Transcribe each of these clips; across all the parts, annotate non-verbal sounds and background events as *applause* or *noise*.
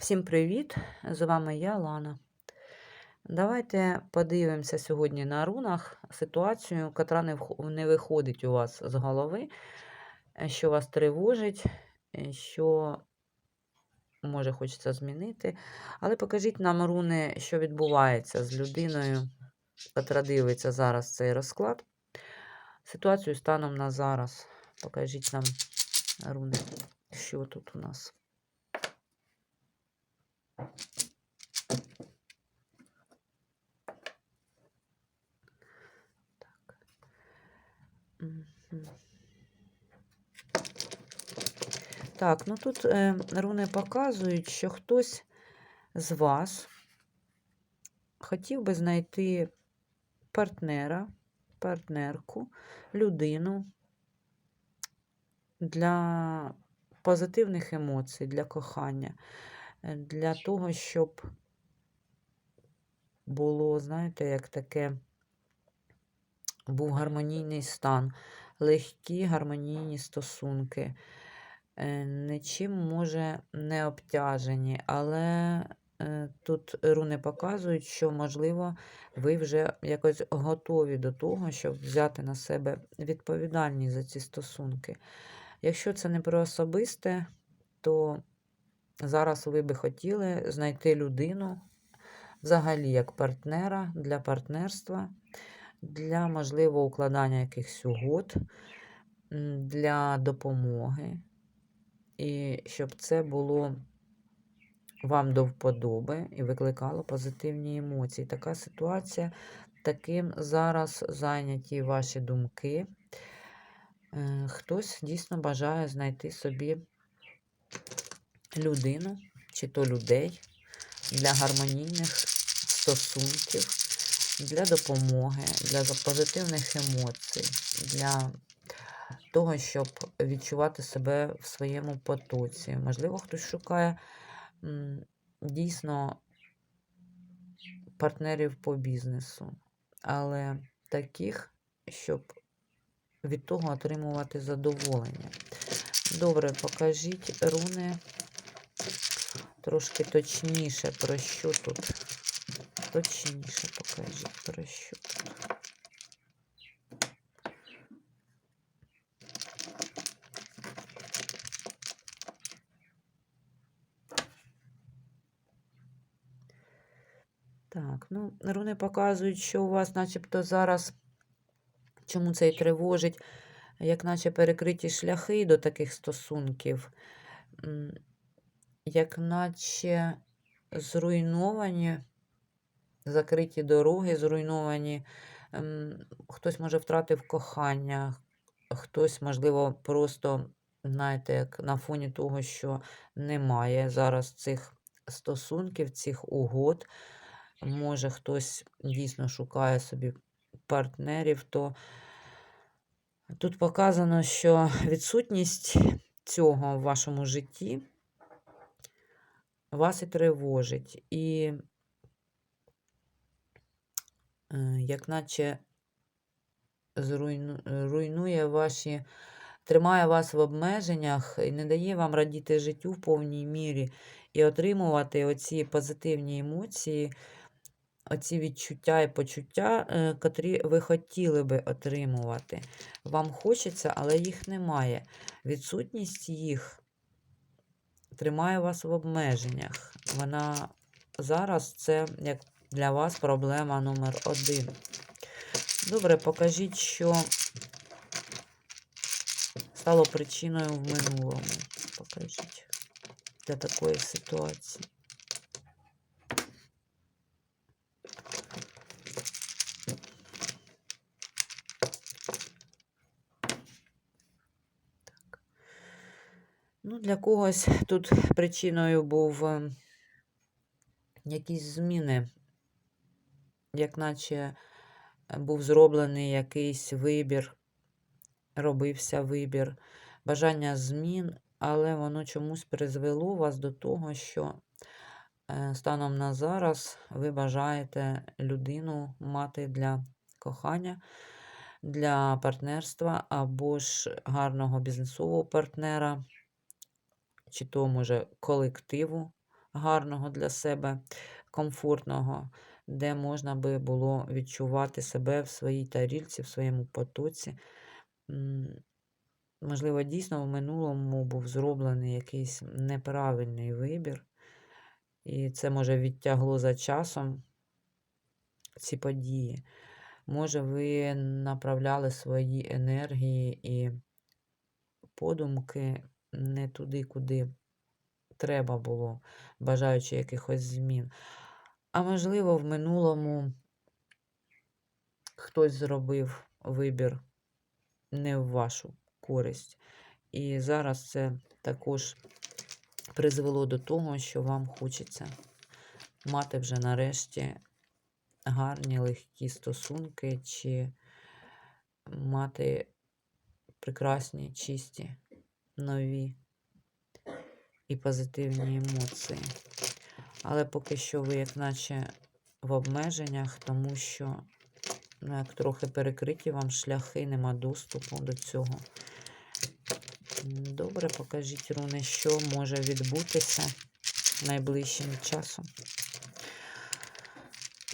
Всім привіт! З вами я, Лана. Давайте подивимося сьогодні на рунах ситуацію, яка не, виходить у вас з голови, е, що вас тривожить, е, що може хочеться змінити. Але покажіть нам руни, що відбувається з людиною, яка дивиться зараз цей розклад. Ситуацію станом на зараз. Покажіть нам руни, що тут у нас. Мгм. Так, ну тут е, руни показують, що хтось з вас хотів би знайти партнера, партнерку, людину для позитивних емоцій, для кохання, для того, щоб було, знаєте, як таке був гармонійний стан, легкі гармонійні стосунки, е, нічим, може, не обтяжені, але е, тут руни показують, що, можливо, ви вже якось готові до того, щоб взяти на себе відповідальність за ці стосунки. Якщо це не про особисте, то зараз ви би хотіли знайти людину взагалі як партнера для партнерства для, можливо, укладання якихось угод, для допомоги, і щоб це було вам до вподоби і викликало позитивні емоції. Така ситуація, таким зараз зайняті ваші думки. Е, Хтось дійсно бажає знайти собі людину чи то людей для гармонійних стосунків для допомоги, для позитивних емоцій, для того, щоб відчувати себе в своєму потоці. Можливо, хтось шукає дійсно партнерів по бізнесу, але таких, щоб від того отримувати задоволення. Добре, покажіть руни трошки точніше, про що тут. Точніше покажіть, про що тут. Так, ну, руни показують, що у вас начебто зараз, чому це і тривожить, як наче перекриті шляхи до таких стосунків, як наче зруйновані, закриті дороги, зруйновані. ем, Хтось може втратив кохання, хтось, можливо, просто, знаєте, як на фоні того, що немає зараз цих стосунків, цих угод. Може, хтось дійсно шукає собі партнерів, то тут показано, що відсутність цього в вашому житті вас і тривожить. І е, як наче руйнує ваші, тримає вас в обмеженнях і не дає вам радіти життю в повній мірі і отримувати оці позитивні емоції, оці відчуття і почуття, е, котрі ви хотіли би отримувати. Вам хочеться, але їх немає. Відсутність їх тримає вас в обмеженнях. Вона зараз це як для вас проблема номер один. Добре, покажіть, що стало причиною в минулому. Покажіть для такої ситуації. Для когось тут причиною був е, якісь зміни, як наче е, був зроблений якийсь вибір, робився вибір, бажання змін, але воно чомусь призвело вас до того, що е, станом на зараз ви бажаєте людину мати для кохання, для партнерства або ж гарного бізнесового партнера, чи то, може, колективу гарного для себе, комфортного, де можна би було відчувати себе в своїй тарілці, в своєму потоці. Можливо, дійсно в минулому був зроблений якийсь неправильний вибір, і це може відтягло за часом ці події. Може, ви направляли свої енергії і подумки не туди, куди треба було, бажаючи якихось змін. А можливо, в минулому хтось зробив вибір не в вашу користь. І зараз це також призвело до того, що вам хочеться мати вже нарешті гарні легкі стосунки, чи мати прекрасні, чисті, нові і позитивні емоції. Але поки що ви, як наче, в обмеженнях, тому що ну, як трохи перекриті вам шляхи, нема доступу до цього. Добре, покажіть, руни, що може відбутися найближчим часом.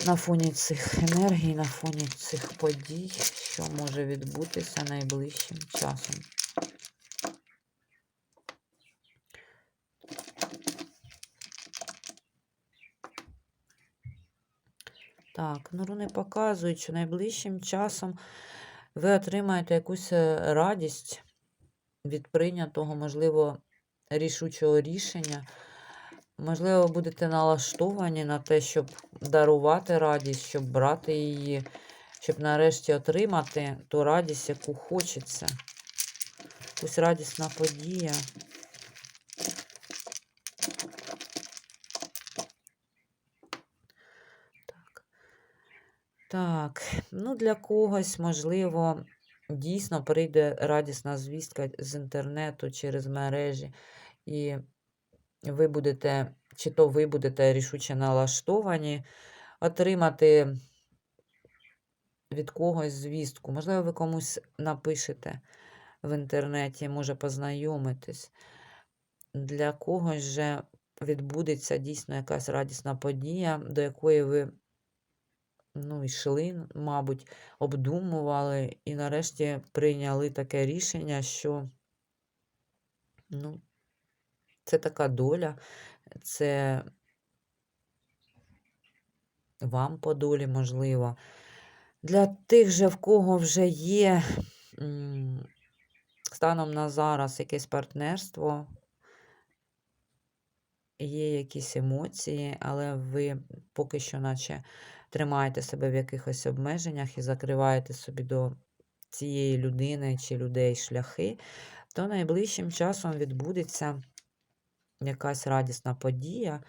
На фоні цих енергій, на фоні цих подій, що може відбутися найближчим часом. Так, ну руни показують, що найближчим часом ви отримаєте якусь е, радість від прийнятого, можливо, рішучого рішення. Можливо, будете налаштовані на те, щоб дарувати радість, щоб брати її, щоб нарешті отримати ту радість, яку хочеться. Якусь радісна подія. Так, ну для когось, можливо, дійсно прийде радісна звістка з інтернету через мережі, і ви будете, чи то ви будете рішуче налаштовані отримати від когось звістку. Можливо, ви комусь напишете в інтернеті, може познайомитись. Для когось же відбудеться дійсно якась радісна подія, до якої ви ну, йшли, мабуть, обдумували і нарешті прийняли таке рішення, що ну, це така доля, це вам по долі, можливо. Для тих же, в кого вже є станом на зараз якесь партнерство, є якісь емоції, але ви поки що, наче, тримаєте себе в якихось обмеженнях і закриваєте собі до цієї людини чи людей шляхи, то найближчим часом відбудеться якась радісна подія.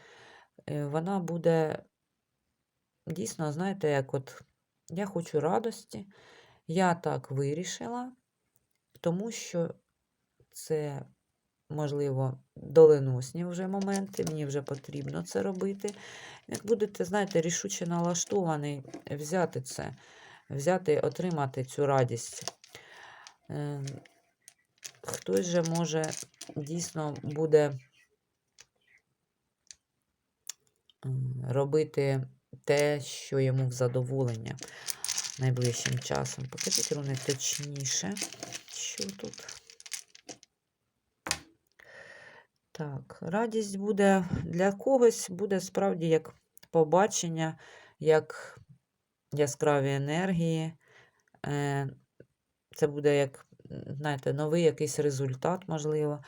Е, Вона буде дійсно, знаєте, як от я хочу радості, я так вирішила, тому що це, можливо, доленосні вже моменти, мені вже потрібно це робити. Як будете, знаєте, рішуче налаштований взяти це, взяти, отримати цю радість. Е, Хтось же може дійсно буде робити те, що йому в задоволення найближчим часом. Покажіть руни точніше, що тут. Так, радість буде для когось, буде справді як побачення, як яскраві енергії. Е, Це буде як, знаєте, новий якийсь результат, можливо.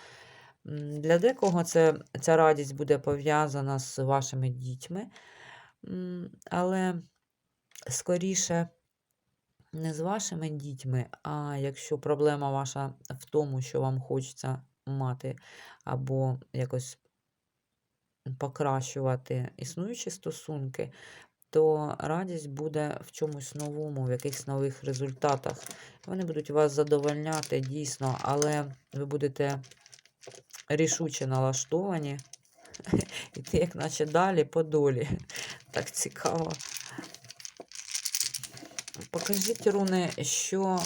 Для декого це, ця радість буде пов'язана з вашими дітьми, але скоріше не з вашими дітьми, а якщо проблема ваша в тому, що вам хочеться мати або якось покращувати існуючі стосунки, то радість буде в чомусь новому, в якихось нових результатах. Вони будуть вас задовольняти дійсно, але ви будете рішуче налаштовані. *laughs* Іти, як наче далі по долі. *laughs* Так цікаво. Покажіть, руни, що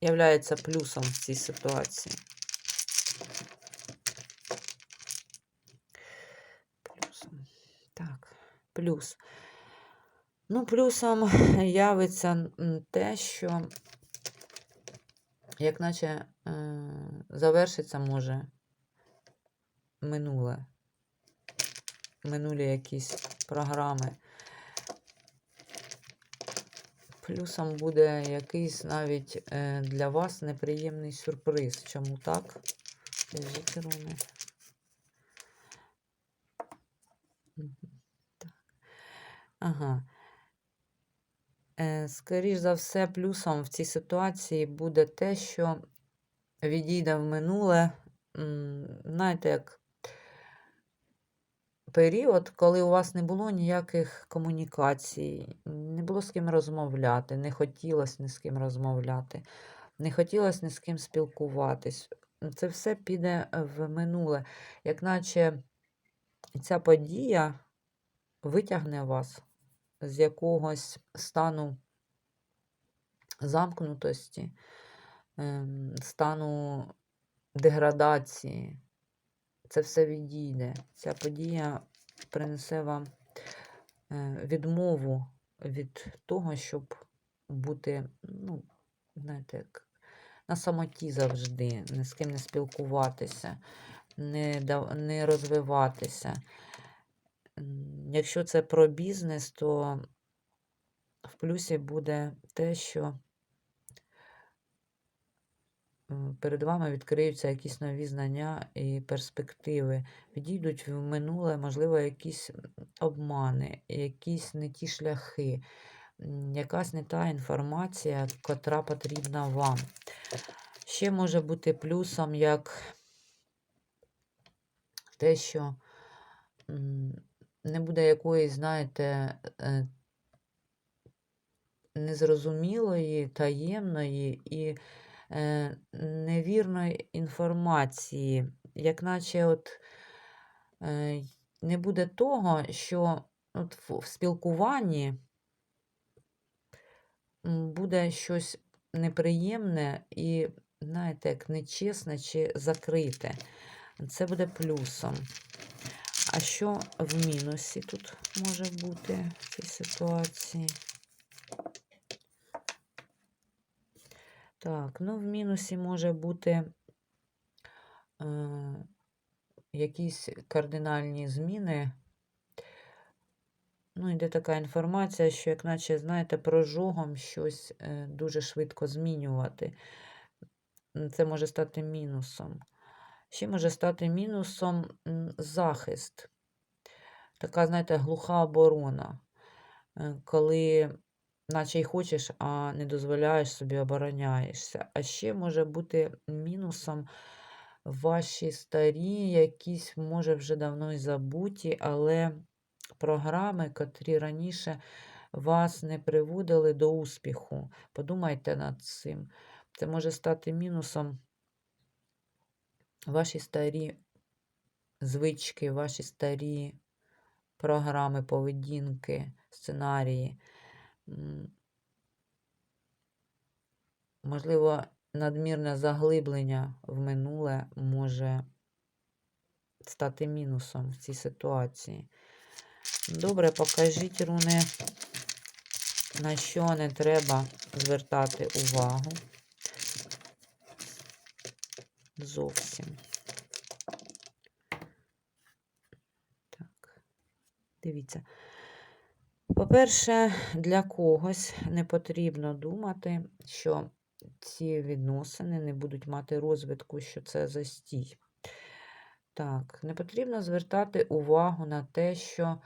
являється плюсом в цій ситуації. Плюс. Ну, плюсом явиться те, що як наче е, завершиться може минуле. Минулі якісь програми. Плюсом буде якийсь навіть е, для вас неприємний сюрприз. Чому так? Так. Ага. Е, Скоріш за все, плюсом в цій ситуації буде те, що відійде в минуле, знаєте, як період, коли у вас не було ніяких комунікацій, не було з ким розмовляти, не хотілося ні з ким розмовляти, не хотілося ні з ким спілкуватись. Це все піде в минуле, як наче ця подія витягне вас з якогось стану замкнутості, ем, стану деградації. Це все відійде. Ця подія принесе вам е, відмову від того, щоб бути, ну, знаєте, як на самоті завжди, ні з ким не спілкуватися, не, не розвиватися. Якщо це про бізнес, то в плюсі буде те, що перед вами відкриються якісь нові знання і перспективи. Відійдуть в минуле, можливо, якісь обмани, якісь не ті шляхи, якась не та інформація, котра потрібна вам. Ще може бути плюсом, як те, що не буде якоїсь, знаєте, е, незрозумілої, таємної і е, невірної інформації, як наче от е, не буде того, що от в, в спілкуванні буде щось неприємне і, знаєте, як нечесне чи закрите. Це буде плюсом. А що в мінусі тут може бути в цій ситуації? Так, ну в мінусі може бути е, якісь кардинальні зміни. Ну, йде така інформація, що, як наче, знаєте, прожогом щось е, дуже швидко змінювати. Це може стати мінусом. Ще може стати мінусом захист. Така, знаєте, глуха оборона. Е, Коли наче й хочеш, а не дозволяєш собі, обороняєшся. А ще може бути мінусом ваші старі, якісь, може, вже давно й забуті, але програми, котрі раніше вас не приводили до успіху. Подумайте над цим. Це може стати мінусом ваші старі звички, ваші старі програми, поведінки, сценарії. Можливо, надмірне заглиблення в минуле може стати мінусом в цій ситуації. Добре, покажіть, руни, на що не треба звертати увагу. Зовсім. Так, дивіться. По-перше, для когось не потрібно думати, що ці відносини не будуть мати розвитку, що це застій. Так, не потрібно звертати увагу на те, що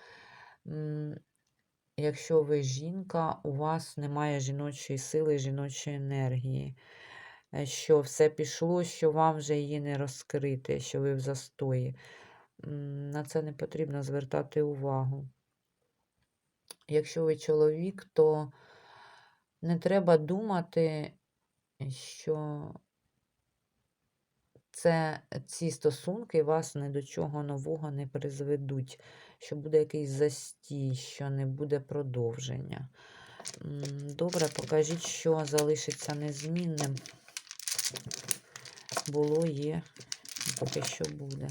м, якщо ви жінка, у вас немає жіночої сили, жіночої енергії, що все пішло, що вам вже її не розкрити, що ви в застої. На це не потрібно звертати увагу. Якщо ви чоловік, то не треба думати, що це ці стосунки вас ні до чого нового не призведуть, що буде якийсь застій, що не буде продовження. Добре, покажіть, що залишиться незмінним. Було, є, поки що буде.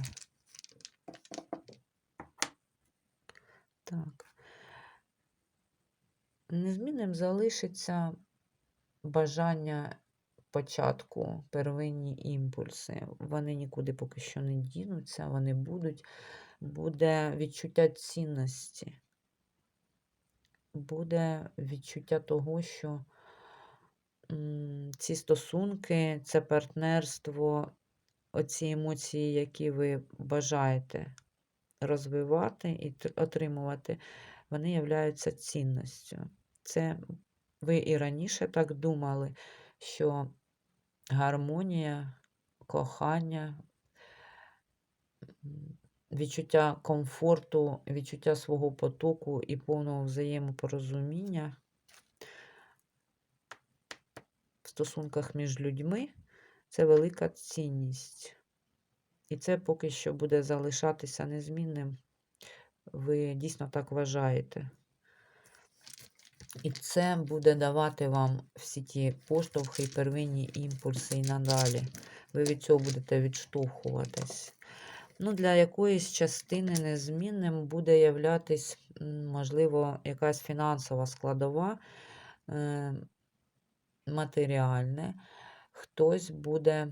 Так. Незмінним залишиться бажання початку, первинні імпульси. Вони нікуди поки що не дінуться, вони будуть. Буде відчуття цінності, буде відчуття того, що ці стосунки, це партнерство, оці емоції, які ви бажаєте розвивати і отримувати, вони являються цінністю. Це ви і раніше так думали, що гармонія, кохання, відчуття комфорту, відчуття свого потоку і повного взаємопорозуміння в стосунках між людьми це велика цінність. І це поки що буде залишатися незмінним. Ви дійсно так вважаєте. І це буде давати вам всі ті поштовхи і первинні імпульси і надалі. Ви від цього будете відштовхуватись. Ну, Для якоїсь частини незмінним буде являтись, можливо, якась фінансова складова, е, матеріальне. Хтось буде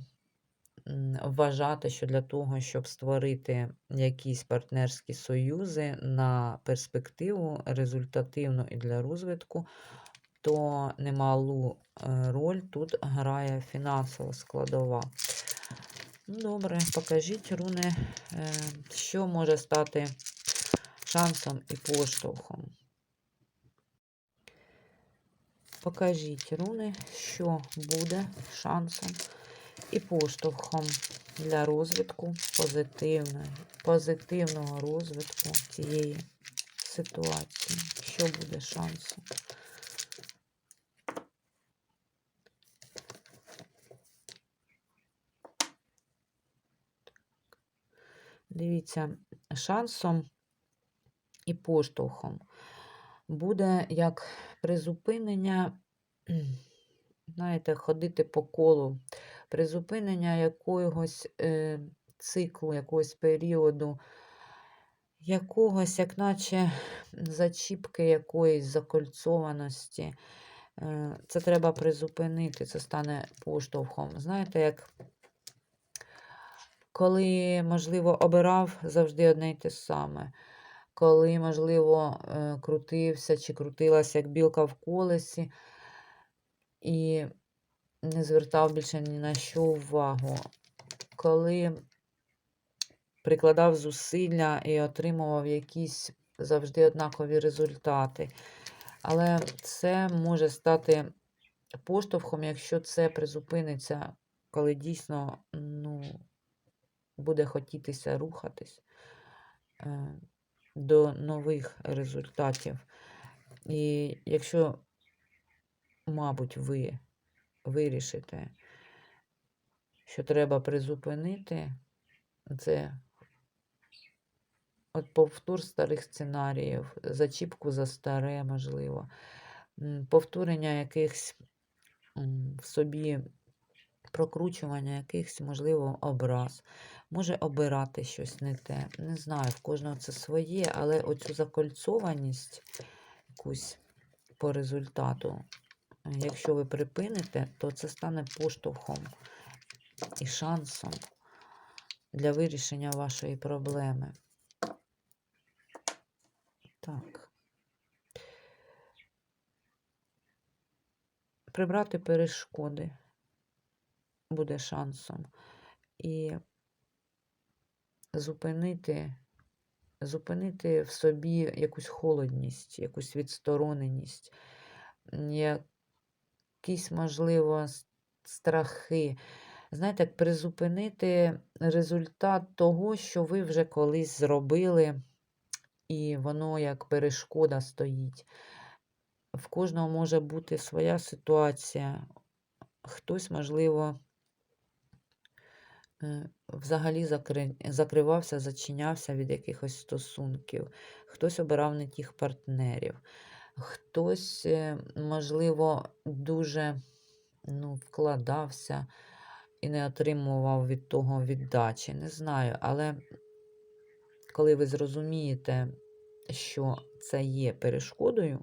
вважати, що для того, щоб створити якісь партнерські союзи на перспективу результативну і для розвитку, то немалу е, роль тут грає фінансова складова. Ну, Добре, покажіть, руни, е, що може стати шансом і поштовхом. Покажіть, руни, що буде шансом і поштовхом для розвитку позитивної, позитивного розвитку цієї ситуації. Що буде шансом? Дивіться, шансом і поштовхом буде як призупинення, знаєте, ходити по колу, призупинення якогось е, циклу, якогось періоду, якогось, як наче зачіпки якоїсь закольцованості. Е, Це треба призупинити, це стане поштовхом. Знаєте, як коли, можливо, обирав завжди одне й те саме. Коли, можливо, е, крутився чи крутилася як білка в колесі, і не звертав більше ні на що увагу. Коли прикладав зусилля і отримував якісь завжди однакові результати. Але це може стати поштовхом, якщо це призупиниться, коли дійсно ну, буде хотітися рухатись е, до нових результатів. І якщо, мабуть, ви вирішите, що треба призупинити, це от повтор старих сценаріїв, зачіпку за старе, можливо, повторення якихось в собі прокручування якихось, можливо, образ. Може обирати щось не те. Не знаю, в кожного це своє, але оцю закольцованість якусь по результату, якщо ви припините, то це стане поштовхом і шансом для вирішення вашої проблеми. Так. Прибрати перешкоди буде шансом. І зупинити, зупинити в собі якусь холодність, якусь відстороненість, якісь, можливо, страхи. Знаєте, призупинити результат того, що ви вже колись зробили, і воно як перешкода стоїть. В кожного може бути своя ситуація. Хтось, можливо, взагалі закри- закривався, зачинявся від якихось стосунків, хтось обирав не тих партнерів, хтось, е, можливо, дуже ну, вкладався і не отримував від того віддачі. Не знаю, але коли ви зрозумієте, що це є перешкодою,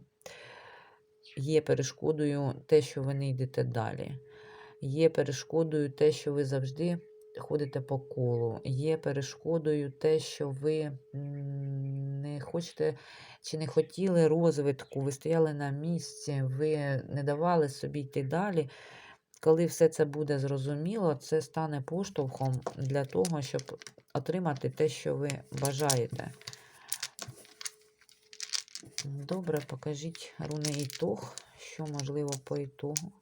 є перешкодою те, що ви не йдете далі. Є перешкодою те, що ви завжди ходите по колу. Є перешкодою те, що ви не хочете чи не хотіли розвитку, ви стояли на місці, ви не давали собі йти далі. Коли все це буде зрозуміло, це стане поштовхом для того, щоб отримати те, що ви бажаєте. Добре, покажіть руни ітог, що можливо по ітогу.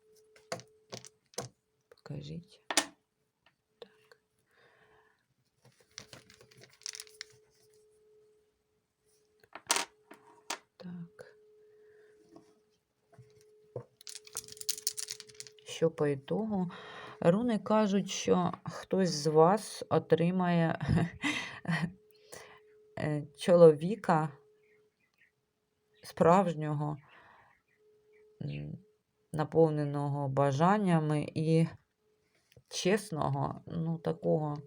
Покажіть. Так. Так. Що по ітогу? Руни кажуть, що хтось з вас отримає е, чоловіка справжнього, наповненого бажаннями і чесного, ну, такого,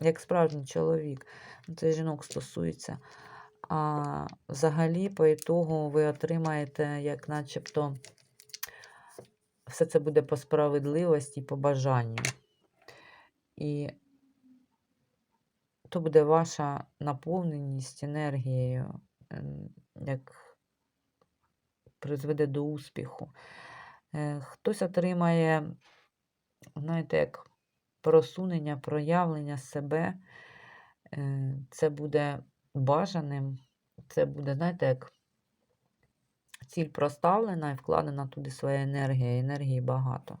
як справжній чоловік. Ну, Це жінок стосується. А взагалі, по ітогу, ви отримаєте, як начебто, все це буде по справедливості і по бажанню. І то буде ваша наповненість енергією, ем, як призведе до успіху. Е, Хтось отримає, знаєте, як просунення, проявлення себе. Е, Це буде бажаним, це буде, знаєте, як ціль проставлена і вкладена туди своя енергія. Енергії багато.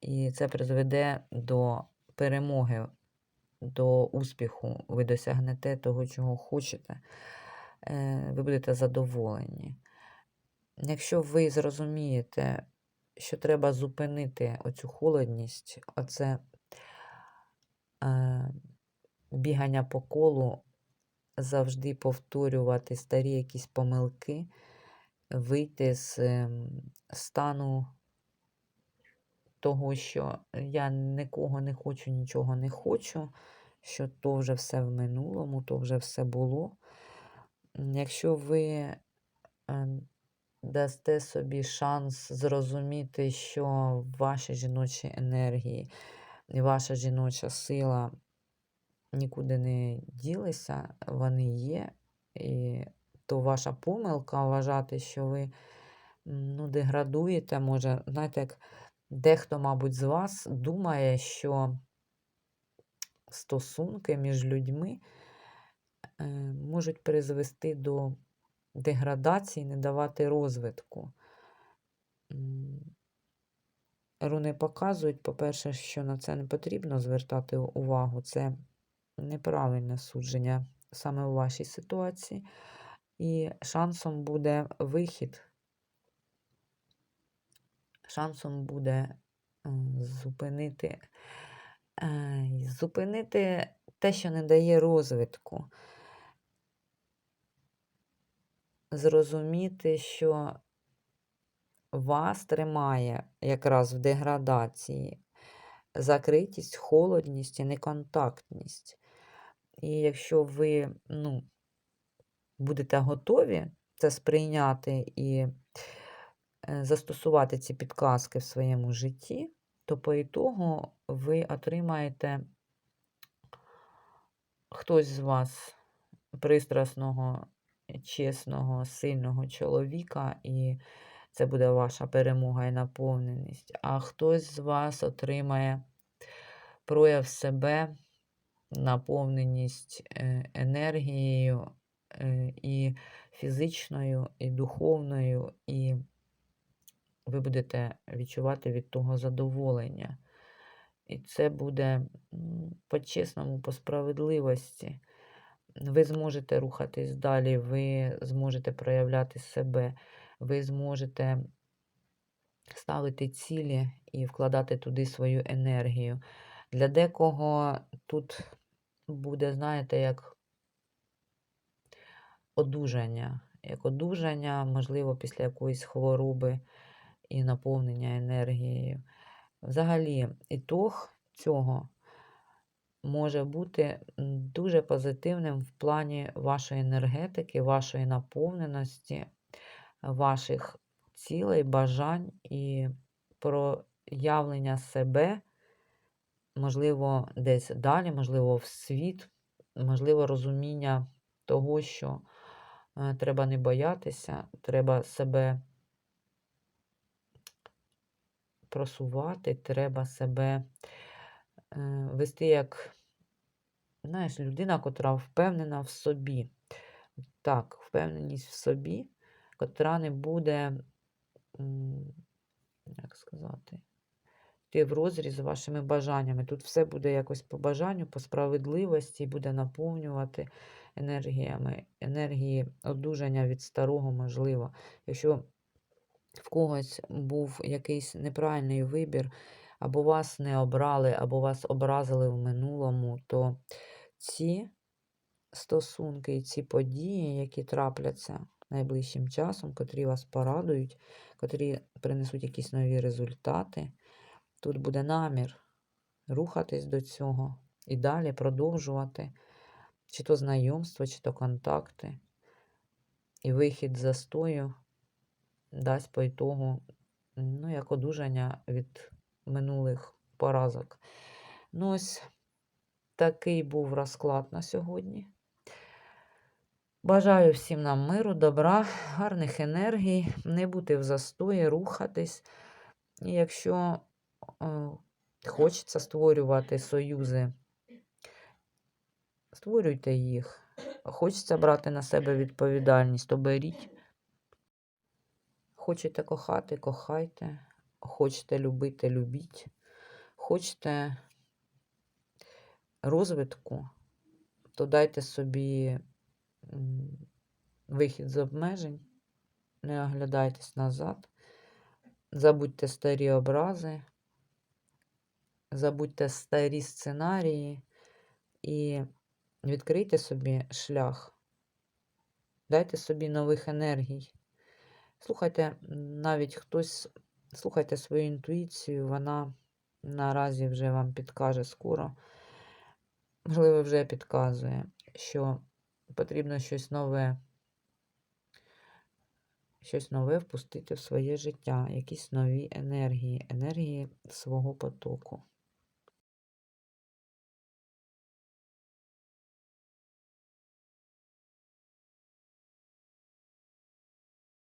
І це призведе до перемоги, до успіху. Ви досягнете того, чого хочете. Е, Ви будете задоволені. Якщо ви зрозумієте, що треба зупинити оцю холодність, оце е, бігання по колу, завжди повторювати старі якісь помилки, вийти з ем, стану того, що я нікого не хочу, нічого не хочу, що то вже все в минулому, то вже все було. Якщо ви е, дасте собі шанс зрозуміти, що ваші жіночі енергії і ваша жіноча сила нікуди не ділися, вони є. І то ваша помилка вважати, що ви ну, деградуєте, може, знаєте, як дехто, мабуть, з вас думає, що стосунки між людьми е, можуть призвести до деградації, не давати розвитку. Руни показують, по-перше, що на це не потрібно звертати увагу. Це неправильне судження саме у вашій ситуації. І шансом буде вихід. Шансом буде зупинити, е, зупинити те, що не дає розвитку. Зрозуміти, що вас тримає якраз в деградації закритість, холодність і неконтактність. І якщо ви ну, будете готові це сприйняти і е, застосувати ці підказки в своєму житті, то по ітогу ви отримаєте хтось з вас пристрасного, чесного, сильного чоловіка, і це буде ваша перемога і наповненість. А хтось з вас отримає прояв себе, наповненість е, енергією і фізичною, і духовною, і ви будете відчувати від того задоволення. І це буде по-чесному, по справедливості. Ви зможете рухатись далі, ви зможете проявляти себе, ви зможете ставити цілі і вкладати туди свою енергію. Для декого тут буде, знаєте, як одужання. Як одужання, можливо, після якоїсь хвороби і наповнення енергією. Взагалі, ітог цього може бути дуже позитивним в плані вашої енергетики, вашої наповненості, ваших цілей, бажань і проявлення себе, можливо, десь далі, можливо, в світ, можливо, розуміння того, що треба не боятися, треба себе просувати, треба себе е, вести як, знаєш, людина, котра впевнена в собі. Так, впевненість в собі, котра не буде, як сказати, йти в розріз з вашими бажаннями. Тут все буде якось по бажанню, по справедливості, буде наповнювати енергіями, енергії одужання від старого, можливо. Якщо в когось був якийсь неправильний вибір, або вас не обрали, або вас образили в минулому, то ці стосунки і ці події, які трапляться найближчим часом, котрі вас порадують, котрі принесуть якісь нові результати, тут буде намір рухатись до цього і далі продовжувати, чи то знайомство, чи то контакти, і вихід з застою дасть по ітогу, ну, як одужання від минулих поразок. Ну, ось такий був розклад на сьогодні. Бажаю всім нам миру, добра, гарних енергій, не бути в застої, рухатись. І якщо е, хочеться створювати союзи, створюйте їх. Хочеться брати на себе відповідальність, то беріть. Хочете кохати, кохайте. Хочете любити, любіть. Хочете розвитку, то дайте собі вихід з обмежень, не оглядайтесь назад, забудьте старі образи, забудьте старі сценарії і відкрийте собі шлях. Дайте собі нових енергій. Слухайте, навіть хтось, слухайте свою інтуїцію, вона наразі вже вам підкаже скоро, можливо, вже підказує, що потрібно щось нове, щось нове впустити в своє життя, якісь нові енергії, енергії свого потоку.